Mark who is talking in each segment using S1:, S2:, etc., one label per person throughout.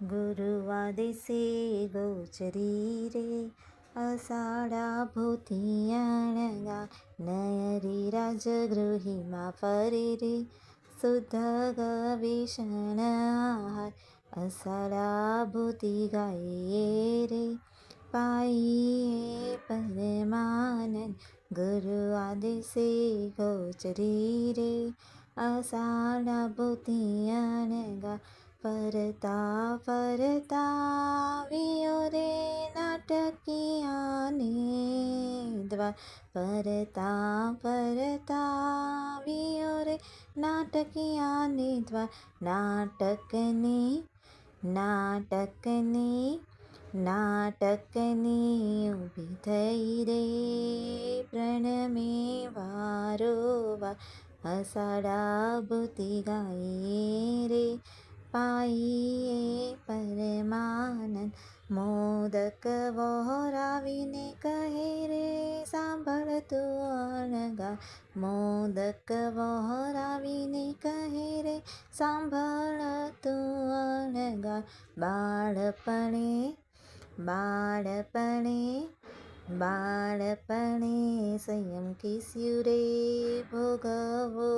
S1: ગુરુવાદિસે ગોચરી રે અષાઢા ભૂતિયાણગા નયરી રાજગૃહીમાં ફરી રે શુદ્ધ ગવિષણ અષાઢા ભૂતિ ગાઈએ રે પાઈએ પરમાનંદ ગુરુ આદેશે ગોચરી રે અષાઢા ભૂતિયાણગા ફરતા ફરતા વિયો રે નાટકિયાને દ્વાર. ફરતા ફરતા વિયો રે નાટકિયાને દ્વાર. નાટકની નાટકની નાટકની ઊભી થઈ રે પ્રણમે વારોવાર અષાઢા ભૂતિ ગાઈ રે પાઈએ પરમાનંદ મોદક વહોરાવીને કહે રે સાંભળ તું અણગા મોદક વહોરાવીને કહે રે સાંભળ તું અણગા બાળપણે બાળપણે બાળપણે સંયમ કિસ્યું રે ભોગવો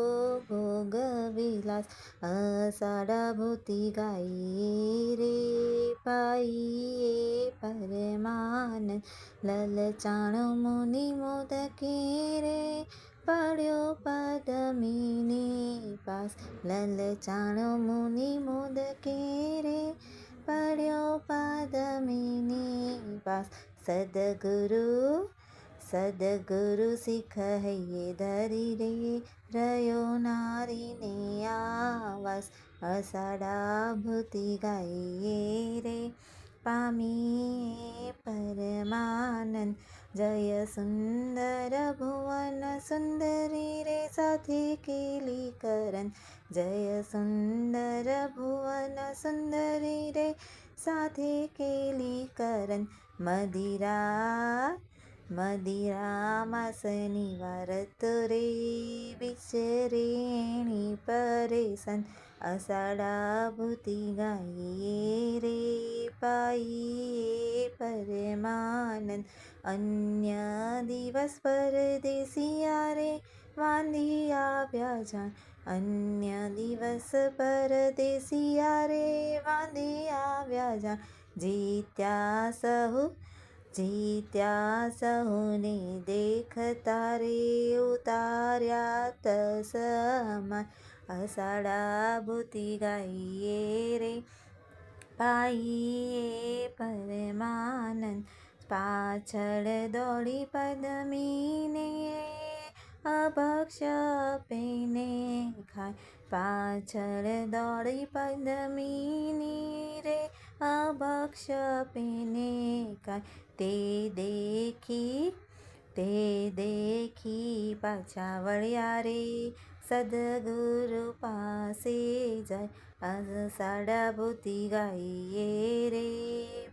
S1: ભોગ વિલાસ અષાઢા ભૂતિ ગાઈએ રે પાઈએ પરમાનંદ લલચાણો મુનિ મોદકે રે પડ્યો પદમીની પાસ લલચાણો મુનિ મોદકે રે પડ્યો પદમીની પાસ सदगुरु सदगुरु सिख है ये धरी रे रयो नारी ने आवास, असाडा भूति गाइए रे। पामिए परमानंद, जय सुंदर भुवन सुंदरी रे, साथी केली करण जय सुंदर भुवन सुंदरी रे। કેલી કરન મદિરા મદિરામાં શનિવાર રે વિચરેણી પરેશાન અષાઢા ભૂતિ ગાઈએ રે પાઈએ પરમાનંદ અન્ય દિવસ પરદેશિયા રે વાંધી આવ્યા જાણ અન્ય દિવસ પરદેશિયા રે વાંધી આવ્યા જાણ જીત્યા સહુ જીત્યા સહુને દેખતા રે ઉતાર્યા તસમાન અષાઢા ભૂતિ ગાઈએ રે પાઈએ પરમાનંદ પાછળ દોડી પદમીને અભક્ષ્ય પેને ખાય પાછળ દોડી પદમીની રે रुद्राक्ष पीने का ते देखी ते देखी पाछावळ्या रे सदगुरु पासे जाय आज साडाभूती गाईये रे।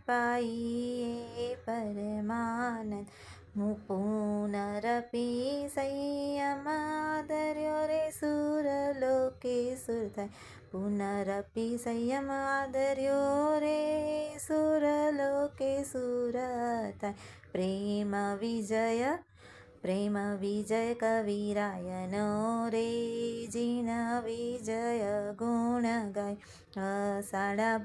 S1: पाईये परमानंद मुपूनरपि संयमादर्यो रे सुर सुरलोके सुरताय पुनरपि संयमादर्यो रे के सुरताय प्रेम विजय प्रेम विजय कविराय नो रे जिन विजय गुण गाय साडा